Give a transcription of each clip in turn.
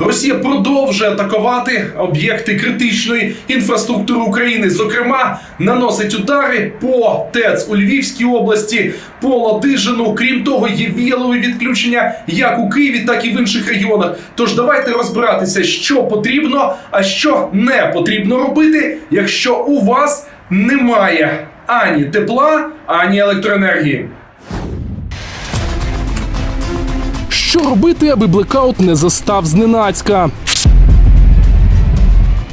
Росія продовжує атакувати об'єкти критичної інфраструктури України. Зокрема, наносить удари по ТЕЦ у Львівській області, по Ладижину. Крім того, є віялові відключення як у Києві, так і в інших регіонах. Тож давайте розбиратися, що потрібно, а що не потрібно робити, якщо у вас немає ані тепла, ані електроенергії. Що робити, аби блекаут не застав зненацька?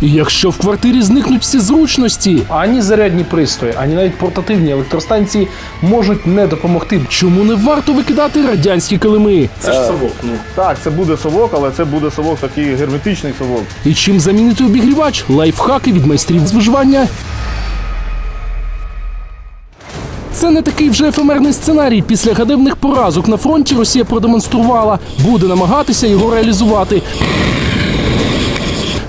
І Якщо в квартирі зникнуть всі зручності, ані зарядні пристрої, ані навіть портативні електростанції можуть не допомогти. Чому не варто викидати радянські килими? Це ж совок. Ну Так, це буде совок, але це буде совок такий герметичний совок. І чим замінити обігрівач? Лайфхаки від майстрів з виживання. Це не такий вже ефемерний сценарій. Після ганебних поразок на фронті Росія продемонструвала, буде намагатися його реалізувати.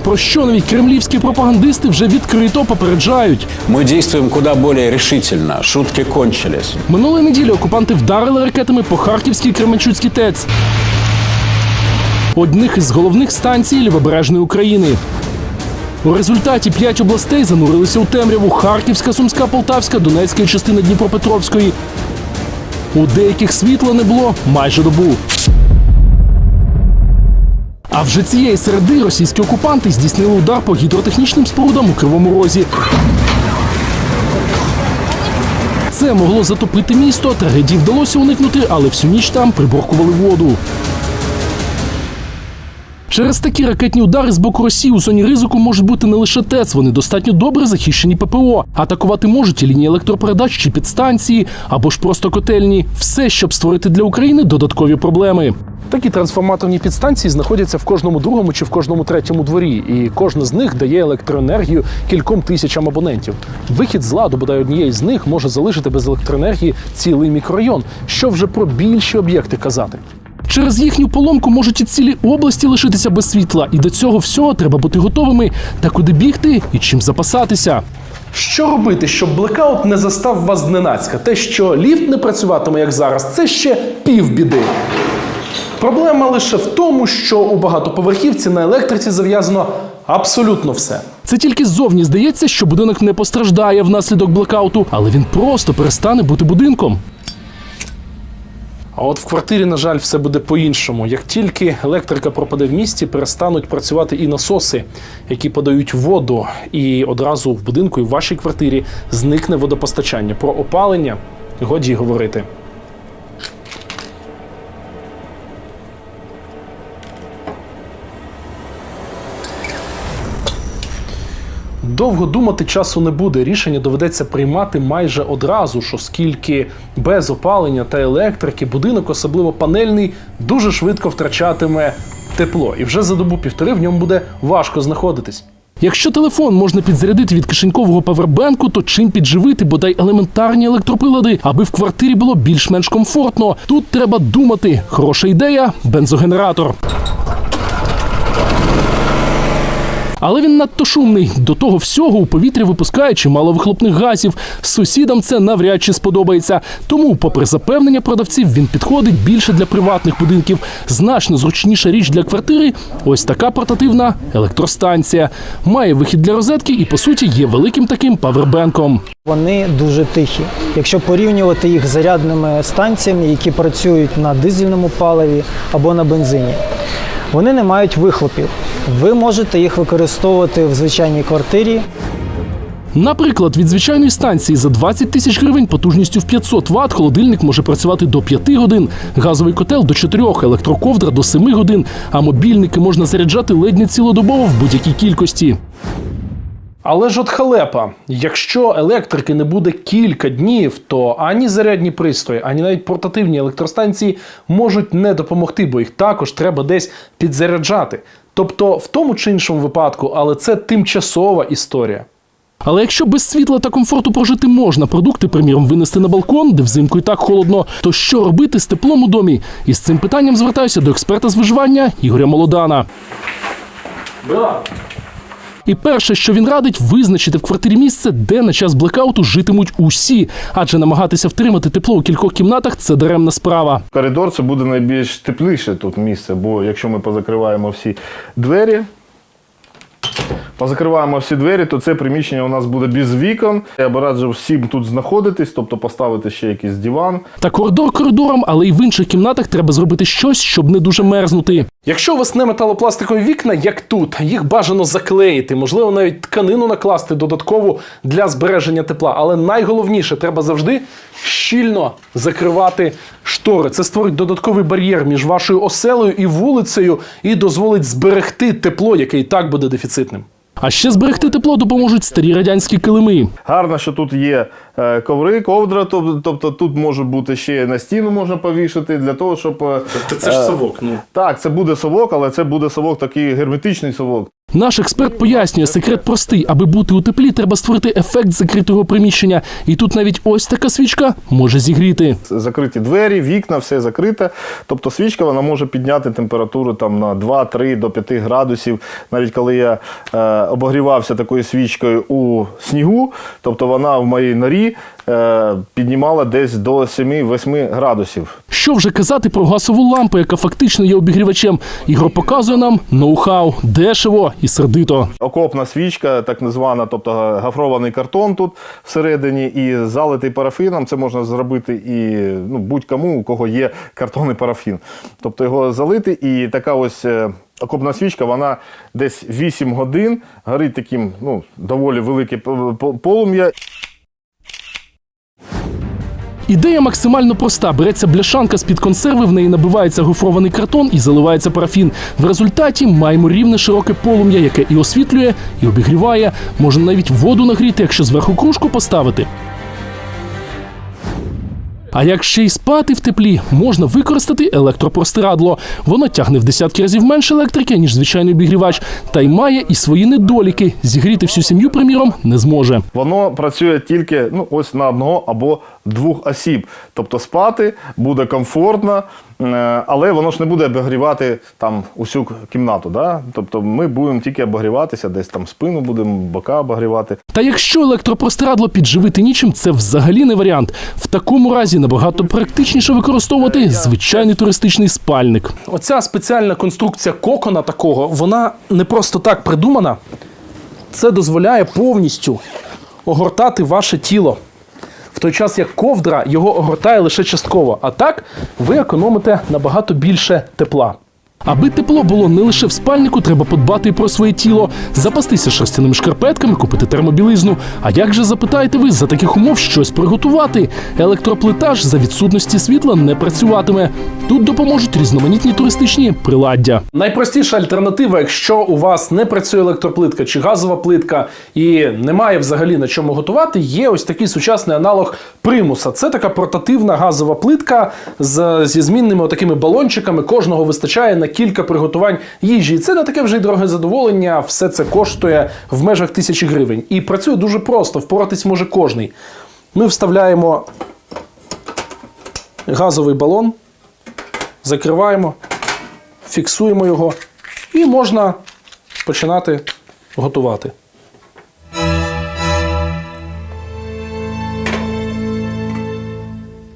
Про що навіть кремлівські пропагандисти вже відкрито попереджають. Мы действуем куда более решительно. Шутки кончились. Минулої неділі окупанти вдарили ракетами по Харківській Кременчуцькій ТЕЦ. Одних із головних станцій Лівобережної України. У результаті п'ять областей занурилися у темряву: Харківська, Сумська, Полтавська, Донецька і частина Дніпропетровської. У деяких світла не було майже добу. А вже цієї середи російські окупанти здійснили удар по гідротехнічним спорудам у Кривому Розі. Це могло затопити місто. Трагедії вдалося уникнути, але всю ніч там приборкували воду. Через такі ракетні удари з боку Росії у зоні ризику можуть бути не лише ТЕЦ, вони достатньо добре захищені ППО. Атакувати можуть і лінії електропередач чи підстанції, або ж просто котельні. Все, щоб створити для України додаткові проблеми. Такі трансформаторні підстанції знаходяться в кожному другому чи в кожному третьому дворі, і кожна з них дає електроенергію кільком тисячам абонентів. Вихід з ладу бодай однієї з них може залишити без електроенергії цілий мікрорайон. Що вже про більші об'єкти казати. Через їхню поломку можуть і цілі області лишитися без світла, і до цього всього треба бути готовими та куди бігти і чим запасатися. Що робити, щоб блекаут не застав вас зненацька? Те, що ліфт не працюватиме, як зараз, це ще півбіди. Проблема лише в тому, що у багатоповерхівці на електриці зав'язано абсолютно все. Це тільки ззовні здається, що будинок не постраждає внаслідок блекауту, але він просто перестане бути будинком. А от в квартирі, на жаль, все буде по-іншому. Як тільки електрика пропаде в місті, перестануть працювати і насоси, які подають воду, і одразу в будинку і в вашій квартирі зникне водопостачання. Про опалення годі говорити. Довго думати часу не буде. Рішення доведеться приймати майже одразу ж, оскільки без опалення та електрики будинок, особливо панельний, дуже швидко втрачатиме тепло, і вже за добу півтори в ньому буде важко знаходитись. Якщо телефон можна підзарядити від кишенькового павербенку, то чим підживити бодай елементарні електроприлади, аби в квартирі було більш-менш комфортно. Тут треба думати. Хороша ідея бензогенератор. Але він надто шумний. До того всього у повітря випускає чимало вихлопних газів. Сусідам це навряд чи сподобається. Тому, попри запевнення продавців, він підходить більше для приватних будинків. Значно зручніша річ для квартири. Ось така портативна електростанція. Має вихід для розетки і, по суті, є великим таким павербенком. Вони дуже тихі. Якщо порівнювати їх з зарядними станціями, які працюють на дизельному паливі або на бензині, вони не мають вихлопів. Ви можете їх використовувати в звичайній квартирі. Наприклад, від звичайної станції за 20 тисяч гривень потужністю в 500 Вт холодильник може працювати до 5 годин, газовий котел до 4, електроковдра до 7 годин, а мобільники можна заряджати ледь не цілодобово в будь-якій кількості. Але ж от халепа, якщо електрики не буде кілька днів, то ані зарядні пристрої, ані навіть портативні електростанції можуть не допомогти, бо їх також треба десь підзаряджати. Тобто, в тому чи іншому випадку, але це тимчасова історія. Але якщо без світла та комфорту прожити можна, продукти, приміром, винести на балкон, де взимку і так холодно, то що робити з теплом у домі? І з цим питанням звертаюся до експерта з виживання Ігоря Молодана. І перше, що він радить, визначити в квартирі місце, де на час блекауту житимуть усі, адже намагатися втримати тепло у кількох кімнатах це даремна справа. Коридор це буде найбільш тепліше тут місце, бо якщо ми позакриваємо всі двері, позакриваємо всі двері, то це приміщення у нас буде без вікон. Я б раджу всім тут знаходитись, тобто поставити ще якийсь диван. Та коридор коридором, але й в інших кімнатах треба зробити щось, щоб не дуже мерзнути. Якщо у вас не металопластикові вікна, як тут, їх бажано заклеїти, можливо, навіть тканину накласти додаткову для збереження тепла. Але найголовніше треба завжди щільно закривати штори. Це створить додатковий бар'єр між вашою оселею і вулицею і дозволить зберегти тепло, яке і так буде дефіцитним. А ще зберегти тепло допоможуть старі радянські килими. Гарно, що тут є е, коври, ковдра, тоб- тобто тут може бути ще на стіну можна повішати для того, щоб. е, Це ж совок. Ну Так, це буде совок, але це буде совок такий герметичний совок. Наш експерт пояснює, секрет простий. Аби бути у теплі, треба створити ефект закритого приміщення. І тут навіть ось така свічка може зігріти. Закриті двері, вікна, все закрите. Тобто свічка вона може підняти температуру там на 2-3 до 5 градусів. Навіть коли я е, обогрівався такою свічкою у снігу, тобто вона в моїй норі е, піднімала десь до 7-8 градусів. Що вже казати про газову лампу, яка фактично є обігрівачем. Ігор показує нам ноу-хау, дешево і сердито. Окопна свічка, так названа, тобто гафрований картон тут всередині, і залитий парафіном. Це можна зробити і ну, будь-кому, у кого є картонний парафін. Тобто його залити, і така ось. е, Окопна свічка, вона десь 8 годин горить таким ну, доволі велике полум'я. Ідея максимально проста: береться бляшанка з-під консерви, в неї набивається гофрований картон і заливається парафін. В результаті маємо рівне широке полум'я, яке і освітлює, і обігріває. Можна навіть воду нагріти, якщо зверху кружку поставити. А як ще й спати в теплі, можна використати електропростирадло. Воно тягне в десятки разів менше електрики, ніж звичайний обігрівач, та й має і свої недоліки. Зігріти всю сім'ю, приміром, не зможе. Воно працює тільки ну, ось на одного або двох осіб. Тобто спати буде комфортно, але воно ж не буде обігрівати там усю кімнату. Да? Тобто ми будемо тільки обігріватися, десь там спину будемо, бока обігрівати. Та якщо електропростирадло підживити нічим, це взагалі не варіант. В такому разі набагато практичніше використовувати звичайний туристичний спальник. Оця спеціальна конструкція кокона такого, вона не просто так придумана. Це дозволяє повністю огортати ваше тіло. В той час як ковдра його огортає лише частково. А так ви економите набагато більше тепла. Аби тепло було не лише в спальнику, треба подбати і про своє тіло, запастися шерстяними шкарпетками, купити термобілизну. А як же запитаєте ви за таких умов щось приготувати? Електроплита ж за відсутності світла не працюватиме. Тут допоможуть різноманітні туристичні приладдя. Найпростіша альтернатива, якщо у вас не працює електроплитка чи газова плитка і немає взагалі на чому готувати, є ось такий сучасний аналог примуса. Це така портативна газова плитка з, зі змінними такими балончиками. Кожного вистачає на кілька приготувань їжі. Це не таке вже й дороге задоволення. Все це коштує в межах тисячі гривень. І працює дуже просто, впоратись може кожний. Ми вставляємо газовий балон, закриваємо, фіксуємо його і можна починати готувати.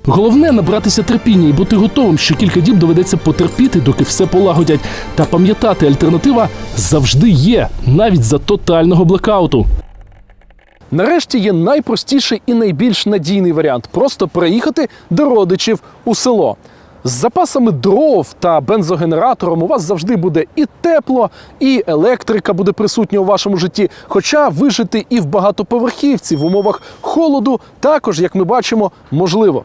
Головне набратися терпіння і бути готовим, що кілька діб доведеться потерпіти, доки все полагодять, та пам'ятати, альтернатива завжди є, навіть за тотального блекауту. Нарешті є найпростіший і найбільш надійний варіант просто переїхати до родичів у село. З запасами дров та бензогенератором у вас завжди буде і тепло, і електрика буде присутня у вашому житті. Хоча вижити і в багатоповерхівці в умовах холоду також, як ми бачимо, можливо.